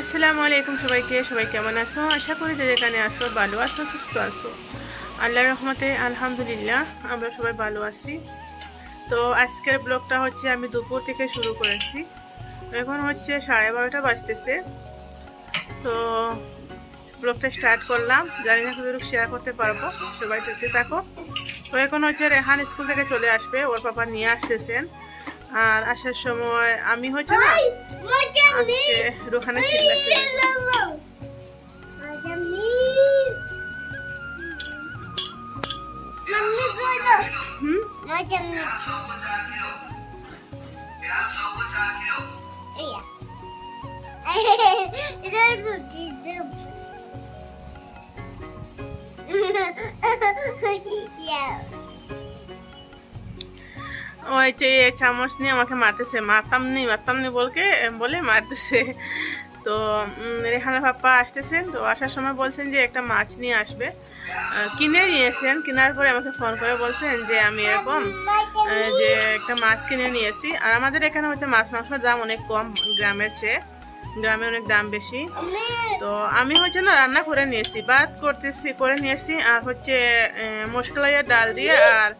আসসালামু আলাইকুম সবাইকে, সবাই কেমন আছো? আশা করি যে যেখানে আছো, ভালো আছো, সুস্থ আছো। আল্লাহর রহমতে, আলহামদুলিল্লাহ, আমরা সবাই ভালো আছি। তো আজকের ব্লগটা হচ্ছে আমি দুপুর থেকে শুরু করেছি। এখন হচ্ছে সাড়ে বারোটা বাজতেছে। তো ব্লগটা স্টার্ট করলাম। জানি না কতটুকু শেয়ার করতে পারব। সবাই দেখতে থাকো। তো এখন হচ্ছে রেহান স্কুল থেকে চলে আসবে। ওর পাপা নিয়ে আসতেছেন। আর আসার সময় আমি হচ্ছে না? আজকে রোহানা চিল্লাচ্ছে Yeah. ওই যে চামচ নিয়ে আমাকে মারতেছে, মারতাম নি মারতাম নি বলকে, বলে মারতেছে। তো রেহানা পাপ্পা আসতেছেন, তো আসার সময় বলছেন যে একটা মাছ নিয়ে আসবে। কিনে নিয়েছেন, কেনার পরে আমাকে ফোন করে বলছেন যে আমি এরকম যে একটা মাছ কিনে নিয়েছি। আর আমাদের এখানে হচ্ছে মাছ, মাংসের দাম অনেক কম গ্রামের চেয়ে। গ্রামে অনেক দাম বেশি। তো আমি হচ্ছে না রান্না করে নিয়েছি ভাত করতেছি করে নিয়েছি আর হচ্ছে মশলাইয়ের ডাল দিয়ে আর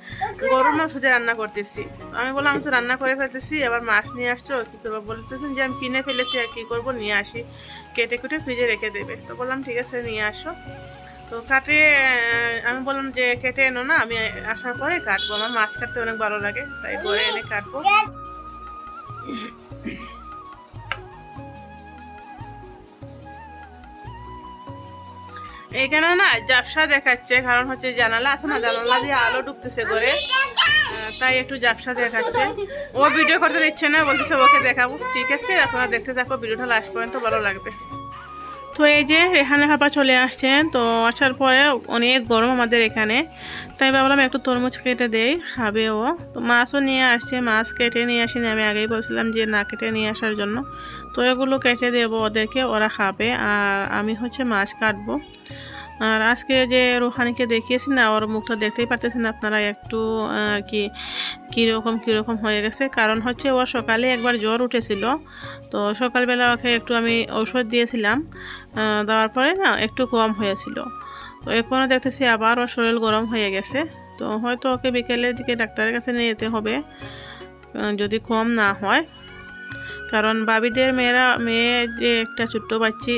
গরুর মাংস দিয়ে রান্না করতেছি। আমি বললাম আমি তো রান্না করে ফেলতেছি এবার মাছ নিয়ে আসছো কী করব? বলতেছেন যে আমি কিনে ফেলেছি আর কী করব নিয়ে আসি। কেটে কুটে ফ্রিজে রেখে দেবে। তো বললাম ঠিক আছে নিয়ে আসো। তো কাটে আমি বললাম যে কেটে এনো না আমি আসার পরে কাটবো। আমার মাছ কাটতে অনেক ভালো লাগে তাই করে এনে কাটবো। এখানে না জাপসা দেখাচ্ছে, কারণ হচ্ছে জানালা আছে না, জানালা দিয়ে আলো ঢুকতেছে করে তাই একটু জাপসা দেখাচ্ছে। ও ভিডিও করতে দিচ্ছে না, বলতেছে ওকে দেখাবো। ঠিক আছে, আপনারা দেখতে থাকো, ভিডিওটা লাস্ট পর্যন্ত ভালো লাগবে। তো এই যে রেহানা খাপা চলে আসছেন, তো আসার পরে অনেক গরম আমাদের এখানে। তাই ভাবলাম একটু তরমুজ কেটে দেই, খাবে ও। তো মাছও নিয়ে আসছে, মাছ কেটে নিয়ে আসিনি, আমি আগেই বলছিলাম যে না কেটে নিয়ে আসার জন্য। তো এগুলো কেটে দেবো ওদেরকে, ওরা খাবে। আর আমি হচ্ছে মাছ কাটবো। আর আজকে যে রুহানিকে দেখিয়েছি না, ওর মুখটা দেখতেই পারতেছেন আপনারা একটু আর কি, কীরকম কীরকম হয়ে গেছে। কারণ হচ্ছে ওর সকালে একবার জ্বর উঠেছিল। তো সকালবেলা ওকে একটু আমি ঔষধ দিয়েছিলাম দেওয়ার পরে না একটু কম হয়েছিল। তো এখনও দেখতেছি আবার ওর শরীর গরম হয়ে গেছে। তো হয়তো ওকে বিকেলের দিকে ডাক্তারের কাছে নিয়ে যেতে হবে যদি কম না হয়। কারণ বাবিদের মেয়েরা, মেয়ে যে একটা ছোট্ট বাচ্চি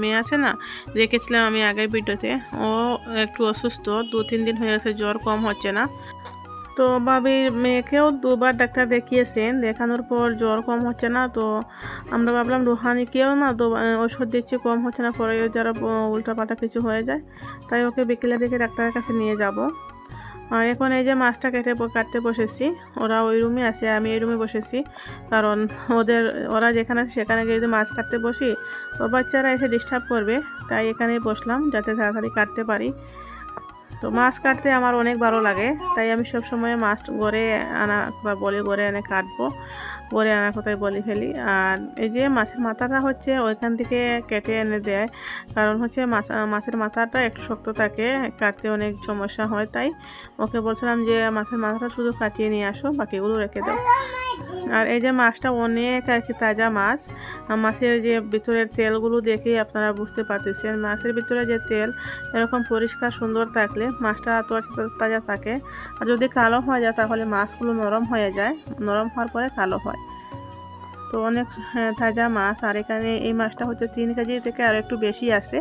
মেয়ে আছে না, দেখেছিলাম আমি আগের ভিডিওতে, ও একটু অসুস্থ, দু তিন দিন হয়ে গেছে, জ্বর কম হচ্ছে না। তো বাবির মেয়েকেও দুবার ডাক্তার দেখিয়েছেন, দেখানোর পর জ্বর কম হচ্ছে না, তো আমরা ভাবলাম রুহানিকেও না দু ওষুধ দিচ্ছি, কম হচ্ছে না, পরে যারা উল্টাপাল্টা কিছু হয়ে যায়, তাই ওকে বিকেলের দিকে ডাক্তারের কাছে নিয়ে যাব। আর এখন এই যে মাছটা কেটে কাটতে বসেছি, ওরা ওই রুমে আছে, আমি এই রুমে বসেছি। কারণ ওদের, ওরা যেখানে আছে সেখানে গিয়ে যদি মাছ কাটতে বসি, তো বাচ্চারা এসে ডিস্টার্ব করবে। তাই এখানেই বসলাম, যাতে তাড়াতাড়ি কাটতে পারি। তো মাছ কাটতে আমার অনেক ভালো লাগে, তাই আমি সব সময় মাছ গড়ে আনা বা বলে গড়ে এনে কাটবো। গড়ে আনার কথাই বলে ফেলি। আর এই যে মাছের মাথাটা হচ্ছে ওইখান থেকে কেটে এনে দেয়। কারণ হচ্ছে মাছ, মাছের মাথাটা একটু শক্ত থাকে, কাটতে অনেক সমস্যা হয়। তাই ওকে বলছিলাম যে, মাছের মাথাটা শুধু কাটিয়ে নিয়ে আসো, বাকিগুলো রেখে দাও। আর এই যে মাছটা অনেক আর কি তাজা মাছ। মাছের যে ভিতরের তেলগুলো দেখেই আপনারা বুঝতে পারতেছেন। মাছের ভিতরে যে তেল, এরকম পরিষ্কার সুন্দর থাকলে মাছটা এত তাজা থাকে। আর যদি কালো হয়ে যায়, তাহলে মাছগুলো নরম হয়ে যায়। নরম হওয়ার পরে কালো হয়। তো অনেক হ্যাঁ, তাজা মাছ আর এখানে এই মাছটা হচ্ছে তিন কেজি থেকে আরও একটু বেশি আছে।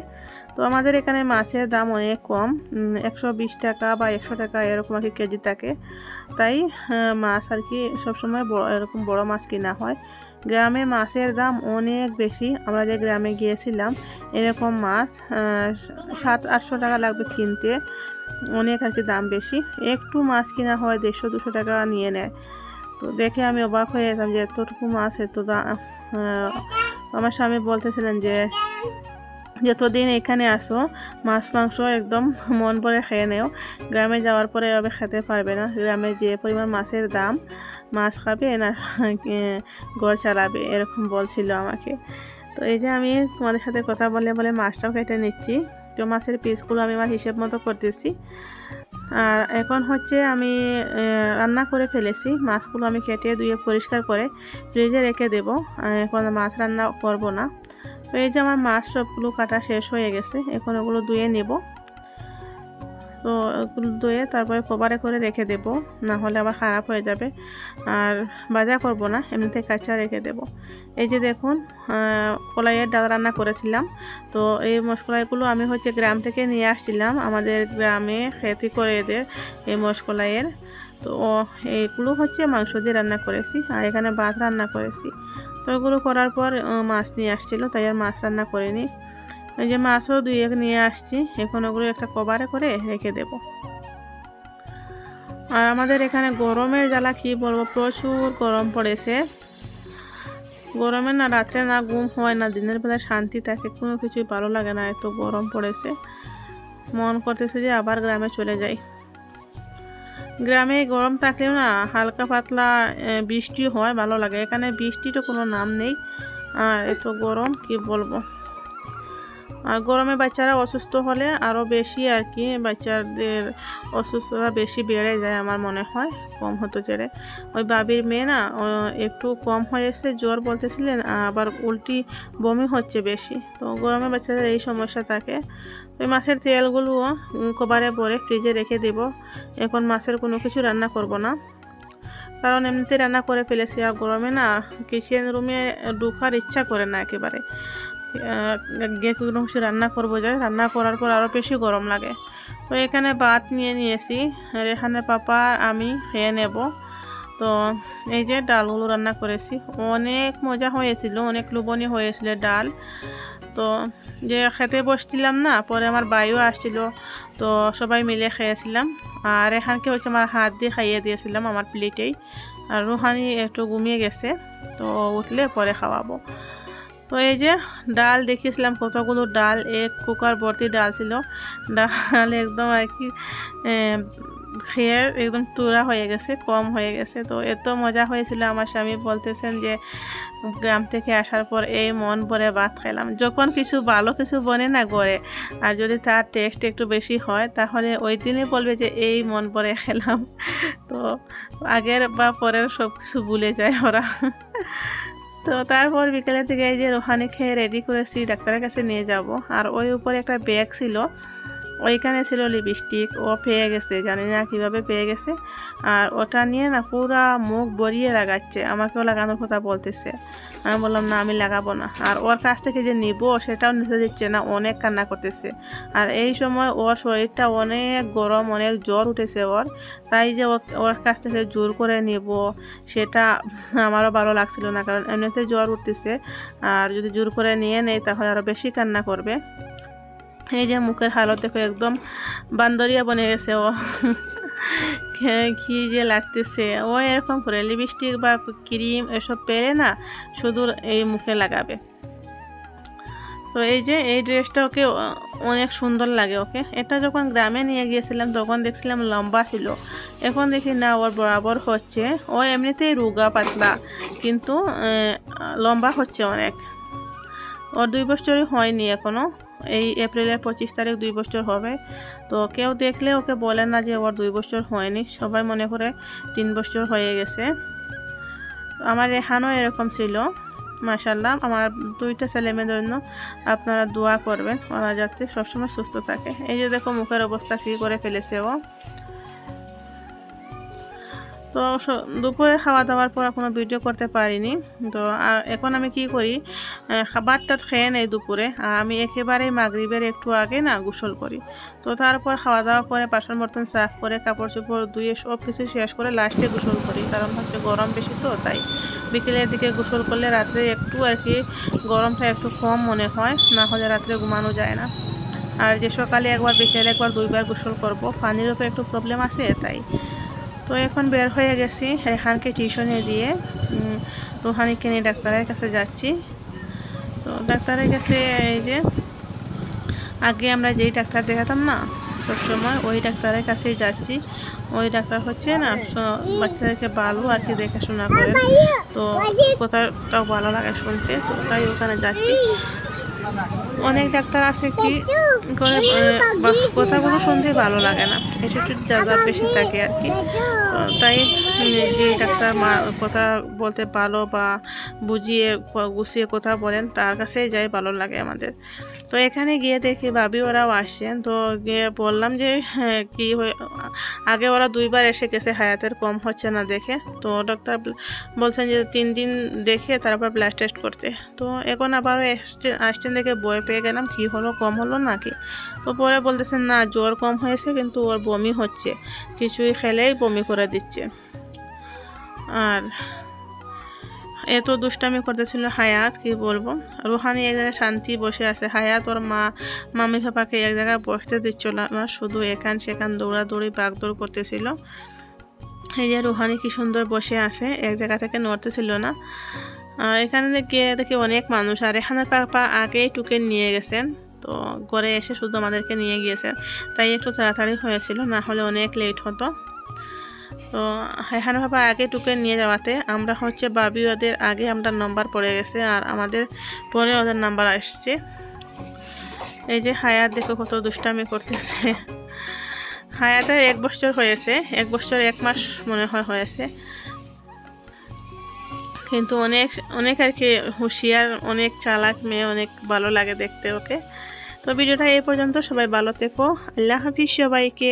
তো আমাদের এখানে মাছের দাম অনেক কম একশো বিশ টাকা বা একশো টাকা এরকম আর কি কেজি থাকে। তাই মাছ আর কি সবসময় বড় এরকম বড় মাছ কেনা হয়। গ্রামে মাছের দাম অনেক বেশি আমরা যে গ্রামে গিয়েছিলাম এরকম মাছ সাত আটশো টাকা লাগবে কিনতে অনেক আর কি দাম বেশি। একটু মাছ কেনা হয় দেড়শো দুশো টাকা নিয়ে নেয়। তো দেখে আমি অবাক হয়ে যেতাম যে এতটুকু মাছ এত আমার স্বামী বলতেছিলেন যে যতদিন এখানে আসো, মাছ, মাংস একদম মন ভরে খেয়ে নেও। গ্রামে যাওয়ার পরে এভাবে খেতে পারবে না। গ্রামে যে পরিমাণ মাছের দাম, মাছ খাবে না ঘর চালাবে, এরকম বলছিল আমাকে। তো এই যে আমি তোমাদের সাথে কথা বলে বলে মাছটাও কেটে নিচ্ছি। তো মাছের পিসগুলো আমি আমার হিসেব মতো করতেছি। আর এখন হচ্ছে আমি রান্না করে ফেলেছি। মাছগুলো আমি কেটে ধুয়ে পরিষ্কার করে ফ্রিজে রেখে দেব। এখন মাছ রান্না করব না। তো এই যে আমার মাছ সবগুলো কাটা শেষ হয়ে গেছে, এখন ওগুলো ধুয়ে নেব। তো ধুয়ে তারপরে কভারে করে রেখে দেব, না হলে আবার খারাপ হয়ে যাবে। আর ভাজা করব না, এমনিতে কাঁচা রেখে দেব। এই যে দেখুন কলাইয়ের ডাল রান্না করেছিলাম। তো এই মশকলাইগুলো আমি হচ্ছে গ্রাম থেকে নিয়ে আসছিলাম। আমাদের গ্রামে খেতি করে এদের এই মশকলাইয়ের। তো এইগুলো হচ্ছে মাংস দিয়ে রান্না করেছি, আর এখানে ভাত রান্না করেছি। তো এগুলো করার পর মাছ নিয়ে আসছিল, তাই আর মাছ রান্না করিনি। এই যে মাছও দুই এক নিয়ে আসছি। এখন ওগুলো একটা কভারে করে রেখে দেব। আর আমাদের এখানে গরমের জ্বালা, কি বলব, প্রচুর গরম পড়েছে। গরমে না রাত্রে না ঘুম হয় না, দিনের বেলা শান্তি থাকে, কোনো কিছুই ভালো লাগে না, এত গরম পড়েছে। মন করতেছে যে আবার গ্রামে চলে যাই। গ্রামে গরম থাকলেও না হালকা পাতলা বৃষ্টি হয়, ভালো লাগে। এখানে বৃষ্টিরও কোনো নাম নেই। আর এত গরম, কি বলব? আর গরমে বাচ্চারা অসুস্থ হলে আরও বেশি আর কি, বাচ্চাদের অসুস্থতা বেশি বেড়ে যায় আমার মনে হয়, কম হতো চেড়ে ওই বাবির মেয়ে না একটু কম হয়ে হয়েছে জ্বর বলতেছিলেন, আবার উল্টি বমি হচ্ছে বেশি। তো গরমে বাচ্চাদের এই সমস্যা থাকে। ওই মাছের তেলগুলো কবারে পরে ফ্রিজে রেখে দেব। এখন মাছের কোনো কিছু রান্না করব না। কারণ এমনিতে রান্না করে ফেলেছি, আর গরমে না কিচেন রুমে ঢুকার ইচ্ছা করে না একেবারে। আহ, গিয়ে কোনো রান্না করব যায় রান্না করার পর আরও বেশি গরম লাগে। তো এখানে ভাত নিয়ে নিয়েছি আর এখানে পাপা আমি খেয়ে নেব। তো এই যে ডালগুলো রান্না করেছি। অনেক মজা হয়েছিল অনেক লুবনি হয়েছিল ডাল। তো যে খেতে বসছিলাম না পরে আমার বাইও আসছিল। তো সবাই মিলে খেয়েছিলাম। আর এখানকে হচ্ছে আমার হাত দিয়ে খাইয়ে দিয়েছিলাম আমার প্লেটেই। আর রুহানি একটু ঘুমিয়ে গেছে তো উঠলে পরে খাওয়াবো। তো এই যে ডাল দেখিয়েছিলাম, কতগুলো ডাল, এক কুকার ভর্তি ডাল ছিল। ডাল একদম আর কি খেয়ে একদম তুরা হয়ে গেছে, কম হয়ে গেছে। তো এত মজা হয়েছিল আমার স্বামী বলতেছেন যে, গ্রাম থেকে আসার পর এই মন ভরে ভাত খেলাম। যখন কিছু ভালো কিছু বনে না গড়ে, আর যদি তার টেস্ট একটু বেশি হয়, তাহলে ওই দিনই বলবে যে, এই মন ভরে খেলাম। তো আগের বা পরের সব কিছু ভুলে যায় ওরা। তো তারপর বিকেলের দিকে এই যে রোহানি খেয়ে রেডি করেছি, ডাক্তারের কাছে নিয়ে যাব। আর ওই উপরে একটা ব্যাগ ছিল। ওইখানে ছিল লিপস্টিক ও পেয়ে গেছে, জানি না কীভাবে পেয়ে গেছে। আর ওটা নিয়ে না পুরা মুখ বরিয়ে লাগাচ্ছে, আমাকেও লাগানোর কথা বলতেছে। আমি বললাম, না, আমি লাগাবো না। আর ওর কাছ থেকে যে নিব, সেটাও নিতে দিচ্ছে না, অনেক কান্না করতেছে। আর এই সময় ওর শরীরটা অনেক গরম, অনেক জ্বর উঠেছে ওর। তাই যে ওর কাছ থেকে জোর করে নেব, সেটা আমারও ভালো লাগছিল না, কারণ এমনিতে জ্বর উঠতেছে। আর যদি জোর করে নিয়ে নেই, তাহলে আরও বেশি কান্না করবে। এই যে মুখের হালত দেখো একদম বান্দরিয়া বনে গেছে ও। কি যে লাগতেছে। ও এরকম করে লিপস্টিক বা ক্রিম এসব পেরে না শুধু এই মুখে লাগাবে। তো এই যে এই ড্রেসটা ওকে অনেক সুন্দর লাগে ওকে। এটা যখন গ্রামে নিয়ে গিয়েছিলাম, তখন দেখছিলাম লম্বা ছিল। এখন দেখি না ওর বরাবর হচ্ছে। ও এমনিতেই রুগা, পাতলা, কিন্তু লম্বা হচ্ছে অনেক। ওর দুই বছরই হয়নি এখনও। এই এপ্রিলের পঁচিশ তারিখ দুই বছর হবে। তো কেউ দেখলে ওকে বলে না যে ওর দুই বছর হয়নি। সবাই মনে করে তিন বছর হয়ে গেছে। আমার রেহানও এরকম ছিল। মাশাল্লাহ আমার দুইটা ছেলে ছেলেমেয়ের জন্য আপনারা দোয়া করবেন। ওরা যাতে সবসময় সুস্থ থাকে। এই যে দেখো মুখের অবস্থা, কী করে ফেলেছে ও। তো দুপুরে খাওয়া দাওয়ার পর কোনো ভিডিও করতে পারিনি। তো এখন আমি কি করি খাবারটা খেয়ে নেই দুপুরে। আর আমি একেবারেই মাগরিবের একটু আগে না গোসল করি। তো তারপর খাওয়া দাওয়া করে বাসন বর্তন সাফ করে কাপড় চোপড় ধুয়ে সব কিছু শেষ করে লাস্টে গোসল করি। কারণ হচ্ছে গরম বেশি তো, তাই বিকেলের দিকে গোসল করলে রাত্রে একটু আর কি গরমটা একটু কম মনে হয়, না হলে রাত্রে ঘুমানো যায় না। আর যে সকালে একবার, বিকেলে একবার দুইবার গোসল করব, পানিরও তো একটু প্রবলেম আছে, তাই তো এখন বের হয়ে গেছি রেহানকে টিউশনে দিয়ে। রুহানিকে নিয়ে ডাক্তারের কাছে যাচ্ছি। তো ডাক্তারের কাছে এই যে, আগে আমরা যেই ডাক্তার দেখাতাম না, সবসময় ওই ডাক্তারের কাছেই যাচ্ছি। ওই ডাক্তার হচ্ছে না বাচ্চাদেরকে ভালো আর কি দেখাশোনা করে। তো কথাটাও ভালো লাগে শুনতে, তো তাই ওখানে যাচ্ছি। অনেক ডাক্তার আছে কি করে বা- কথাগুলো শুনতে ভালো লাগে না। একটু একটু জায়গা বেশি থাকে আর কি। তাই যে ডাক্তার মা কথা বলতে ভালো বা বুঝিয়ে গুছিয়ে কথা বলেন তার কাছেই যাই ভালো লাগে আমাদের। তো এখানে গিয়ে দেখি ভাবি ওরাও আসছেন। তো গিয়ে বললাম যে হ্যাঁ, কি আগে ওরা দুইবার এসে গেছে হায়াতের কম হচ্ছে না দেখে। তো ডাক্তার বলছেন যে তিন দিন দেখে তারপর ব্লাড টেস্ট করতে। তো এখন আবার আসছেন দেখে বই পেয়ে গেলাম কি হলো কম হলো নাকি? তো পরে বলতেছেন না জ্বর কম হয়েছে কিন্তু ওর বমি হচ্ছে। কিছুই খেলেই বমি করে দিচ্ছে। আর এত দুষ্টামি করতেছিল হায়াত, কি বলব? রুহানি এক জায়গায় শান্তি বসে আছে। হায়াত ওর মা, মামি পাপাকে এক জায়গায় বসতে দিচ্ছিল না, শুধু এখান সেখান দৌড়াদৌড়ি, বাগদৌড় করতেছিল। এই যে রুহানি কি সুন্দর বসে আছে, এক জায়গা থেকে নড়তেছিল না। এখানে গিয়ে দেখি অনেক মানুষ। আর এখানে পাপা আগেই টুকে নিয়ে গেছেন, তো ঘরে এসে শুধু আমাদেরকে নিয়ে গিয়েছেন তাই একটু তাড়াতাড়ি হয়েছিল, না হলে অনেক লেট হতো। তো এখানে বাবা আগে টুকে নিয়ে যাওয়াতে আমরা হচ্ছে বাবি ওদের আগে আমরা নাম্বার পড়ে গেছে আর আমাদের পরে ওদের নাম্বার আসছে। এই যে হায়াত দেখো কত দুষ্টামি করতেছে। হায়াতের এক বছর হয়েছে, এক বছর এক মাস মনে হয় হয়েছে। কিন্তু অনেক অনেক আর কি হুঁশিয়ার, অনেক চালাক মেয়ে, অনেক ভালো লাগে দেখতে ওকে। তো ভিডিওটা এই পর্যন্ত, সবাই ভালো থেকো। আল্লাহ হাফিজ সবাইকে।